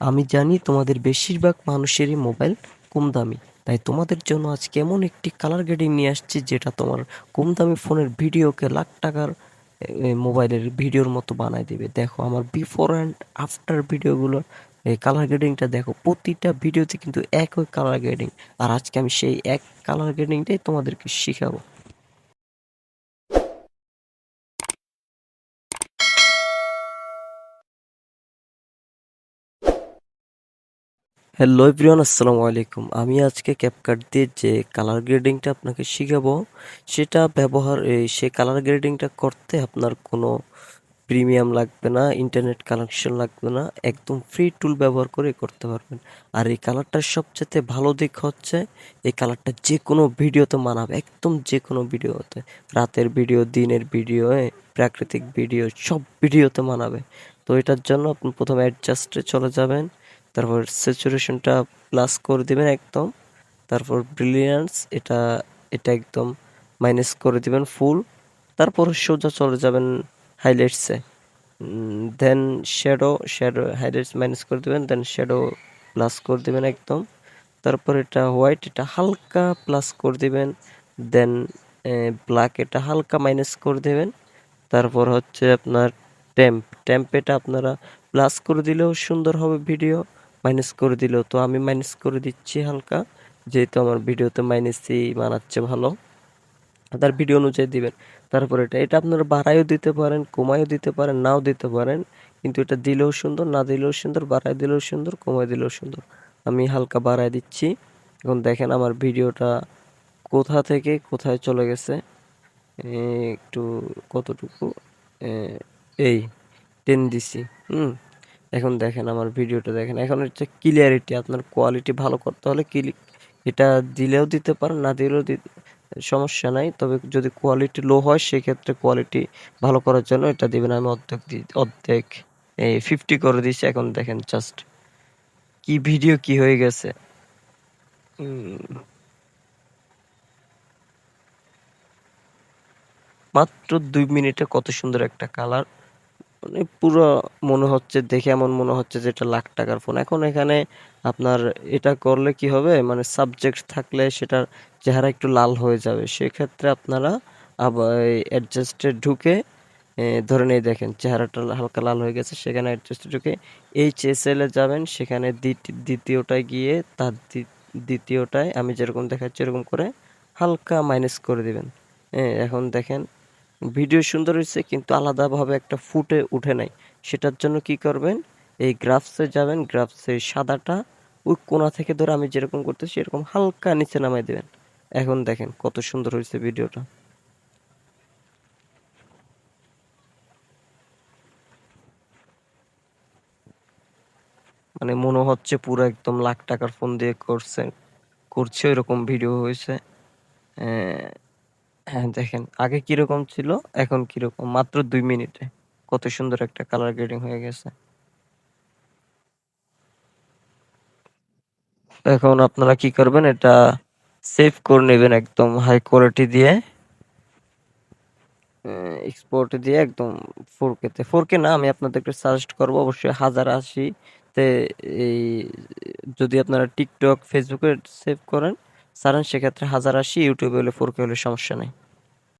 আমি জানি তোমাদের বেশিরভাগ মানুষেরই মোবাইল কম দামি তাই তোমাদের জন্য আজকে এমন একটি কালার গ্রেডিং নিয়ে আসছি, যেটা তোমার কম দামি ফোনের ভিডিওকে লাখ টাকার মোবাইলের ভিডিওর মতো বানায় দেবে। দেখো, আমার বিফোর অ্যান্ড আফটার ভিডিওগুলো এই কালার গ্রেডিংটা দেখো, প্রতিটা ভিডিওতে কিন্তু একই কালার গ্রেডিং আর আজকে আমি সেই এক কালার গ্রেডিংটাই তোমাদেরকে শিখাবো। হ্যালো এভরিওয়ান আসসালামু আলাইকুম। আমি আজকে ক্যাপকাট দিয়ে যে কালার গ্রেডিংটা আপনাকে শিখাবো, সেটা ব্যবহার সে কালার গ্রেডিংটা করতে আপনার কোনো প্রিমিয়াম লাগবে না ইন্টারনেট কানেকশন লাগবে না, একদম ফ্রি টুল ব্যবহার করে করতে পারবেন। আর এই কালারটার সবচেয়ে ভালো দিক হচ্ছে, এই কালারটা যে কোনো ভিডিওতে মানাবে, একদম যে কোনো ভিডিওতে, রাতের ভিডিও, দিনের ভিডিও প্রাকৃতিক ভিডিও, সব ভিডিওতে মানাবে। তো এটার জন্য আপনি প্রথমে অ্যাডজাস্টে চলে যাবেন। তারপর স্যাচুরেশনটা প্লাস করে দিবেন একদম। তারপর ব্রিলিয়ান্স এটা এটা একদম মাইনাস করে দিবেন ফুল তারপর সোজা চলে যাবেন হাইলাইটসে then shadow shadow highlights minus করে দেবেন দেন শ্যাডো প্লাস করে দিবেন একদম। তারপর এটা হোয়াইট এটা হালকা প্লাস করে দিবেন দেন ব্ল্যাক এটা হালকা মাইনাস করে দেবেন। তারপর হচ্ছে আপনার ট্যাম্প টেম্প এটা আপনারা প্লাস করে দিলেও সুন্দর হবে ভিডিও মাইনাস করে দিল, তো আমি মাইনাস করে দিচ্ছি হালকা। যেহেতু আমার ভিডিওতে মাইনাসই মানাচ্ছে ভালো। তার ভিডিও অনুযায়ী দিবেন। তারপর এটা এটা আপনারা বাড়াইও দিতে পারেন কমাইও দিতে পারেন, নাও দিতে পারেন। কিন্তু এটা দিলেও সুন্দর, না দিলেও সুন্দর বাড়াই দিলেও সুন্দর কমাই দিলেও সুন্দর। আমি হালকা বাড়াই দিচ্ছি। এখন দেখেন আমার ভিডিওটা কোথা থেকে কোথায় চলে গেছে। একটু কতটুকু? এই টেন দিছি, হুম। এখন দেখেন আমার ভিডিওটা দেখেন। এখন হচ্ছে ক্লিয়ারিটি আপনার কোয়ালিটি ভালো করতে হলে ক্লি এটা দিলেও দিতে পারেন, না দিলেও সমস্যা নাই। তবে যদি কোয়ালিটি লো হয়, সেক্ষেত্রে কোয়ালিটি ভালো করার জন্য এটা দিবেন। আমি অর্ধেক দিই অর্ধেক এই ফিফটি করে দিচ্ছি এখন দেখেন জাস্ট কি ভিডিও কি হয়ে গেছে। মাত্র দুই মিনিটে কত সুন্দর একটা কালার মানে পুরো মনে হচ্ছে, দেখে এমন মনে হচ্ছে যে এটা লাখ টাকার ফোন এখন এখানে আপনার এটা করলে কি হবে? মানে সাবজেক্ট থাকলে সেটার চেহারা একটু লাল হয়ে যাবে। সেক্ষেত্রে আপনারা আবার অ্যাডজাস্টে ঢুকে ধরে নিয়ে দেখেন, চেহারাটা হালকা লাল হয়ে গেছে, সেখানে অ্যাডজাস্টে ঢুকে এইচ এস এল যাবেন। সেখানে দ্বিতি- দ্বিতীয়টায় গিয়ে তার দ্বি- দ্বিতীয়টায় আমি যেরকম দেখাচ্ছি এরকম করে হালকা মাইনাস করে দিবেন। হ্যাঁ এখন দেখেন ভিডিও সুন্দর হয়েছে, কিন্তু আলাদাভাবে একটা ফুটে উঠে নাই। সেটার জন্য কি করবেন? এই গ্রাফসে যাবেন, গ্রাফসে সাদাটা ওই কোনা থেকে ধরে আমি যেরকম করতেছি এরকম হালকা নিচে নামাই দেবেন। এখন দেখেন কত সুন্দর হয়েছে ভিডিওটা। মানে মনে হচ্ছে পুরো একদম লাখ টাকার ফোন দিয়ে করছে করছে এরকম ভিডিও হয়েছে। হ্যাঁ দেখেন, আগে কীরকম ছিল, এখন কীরকম? মাত্র দুই মিনিটে। কত সুন্দর একটা কালার গ্রেডিং হয়ে গেছে। এখন আপনারা কি করবেন, এটা সেভ করে নেবেন একদম হাই কোয়ালিটি দিয়ে। এক্সপোর্ট দিয়ে একদম ফোর তে। ফোর কে না, আমি আপনাদেরকে সাজেস্ট করব অবশ্যই হাজার আশি তে এই, যদি আপনারা টিকটক ফেসবুকে সেভ করেন সারেন সেক্ষেত্রে হাজার আশি ইউটিউবে হলে ফোর কে হলে সমস্যা নেই।